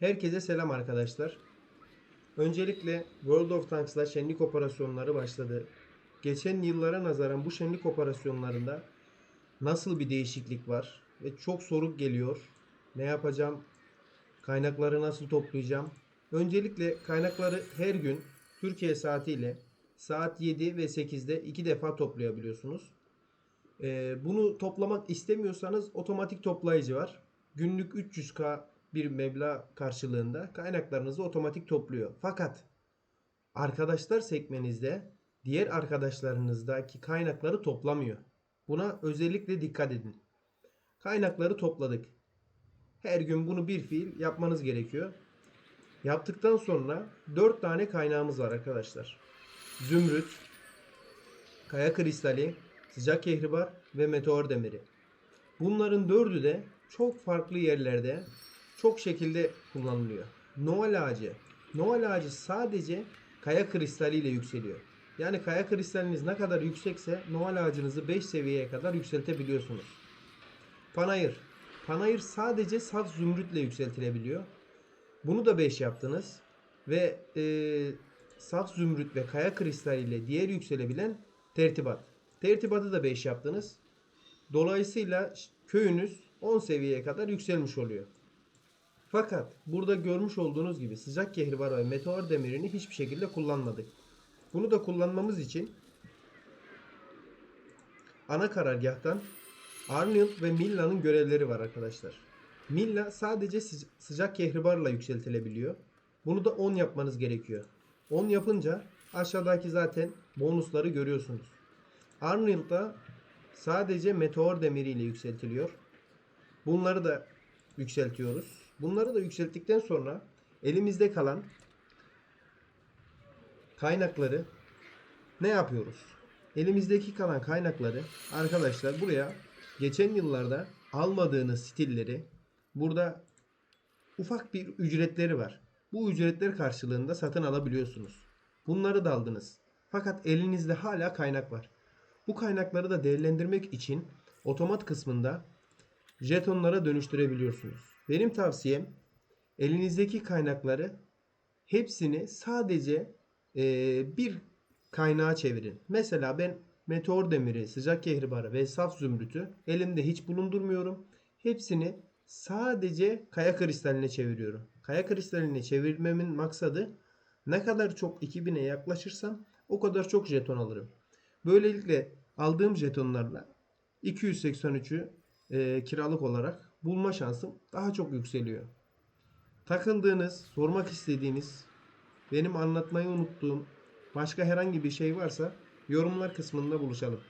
Herkese selam arkadaşlar. Öncelikle World of Tanks'la şenlik operasyonları başladı. Geçen yıllara nazaran bu şenlik operasyonlarında nasıl bir değişiklik var ve çok soru geliyor. Ne yapacağım? Kaynakları nasıl toplayacağım? Öncelikle kaynakları her gün Türkiye saatiyle saat 7 ve 8'de iki defa toplayabiliyorsunuz. Ee, bunu toplamak istemiyorsanız otomatik toplayıcı var. Günlük 300k bir meblağ karşılığında kaynaklarınızı otomatik topluyor. Fakat arkadaşlar sekmenizde diğer arkadaşlarınızdaki kaynakları toplamıyor. Buna özellikle dikkat edin. Kaynakları topladık. Her gün bunu bir fiil yapmanız gerekiyor. Yaptıktan sonra 4 tane kaynağımız var arkadaşlar. Zümrüt, kaya kristali, sıcak kehribar ve meteor demiri. Bunların dördü de çok farklı yerlerde çok şekilde kullanılıyor. Noel ağacı. Noel ağacı sadece kaya kristaliyle yükseliyor. Yani kaya kristaliniz ne kadar yüksekse Noel ağacınızı 5 seviyeye kadar yükseltebiliyorsunuz. Panayır. Panayır sadece saf zümrütle yükseltilebiliyor. Bunu da 5 yaptınız. Ve e, saf zümrüt ve kaya kristaliyle diğer yükselebilen tertibat. Tertibatı da 5 yaptınız. Dolayısıyla köyünüz 10 seviyeye kadar yükselmiş oluyor. Fakat burada görmüş olduğunuz gibi sıcak kehribar ve meteor demirini hiçbir şekilde kullanmadık. Bunu da kullanmamız için ana karargahtan Arnold ve Milla'nın görevleri var arkadaşlar. Milla sadece sı- sıcak kehribarla yükseltilebiliyor. Bunu da 10 yapmanız gerekiyor. 10 yapınca aşağıdaki zaten bonusları görüyorsunuz. Arnold da sadece meteor demiriyle yükseltiliyor. Bunları da yükseltiyoruz. Bunları da yükselttikten sonra elimizde kalan kaynakları ne yapıyoruz? Elimizdeki kalan kaynakları arkadaşlar buraya geçen yıllarda almadığınız stilleri burada ufak bir ücretleri var. Bu ücretler karşılığında satın alabiliyorsunuz. Bunları da aldınız. Fakat elinizde hala kaynak var. Bu kaynakları da değerlendirmek için otomat kısmında jetonlara dönüştürebiliyorsunuz. Benim tavsiyem elinizdeki kaynakları hepsini sadece eee, bir kaynağa çevirin. Mesela ben meteor demiri, sıcak kehribarı ve saf zümrütü elimde hiç bulundurmuyorum. Hepsini sadece kaya kristaline çeviriyorum. Kaya kristaline çevirmemin maksadı ne kadar çok 2000'e yaklaşırsam o kadar çok jeton alırım. Böylelikle aldığım jetonlarla 283'ü e, kiralık olarak bulma şansım daha çok yükseliyor. Takıldığınız, sormak istediğiniz, benim anlatmayı unuttuğum başka herhangi bir şey varsa yorumlar kısmında buluşalım.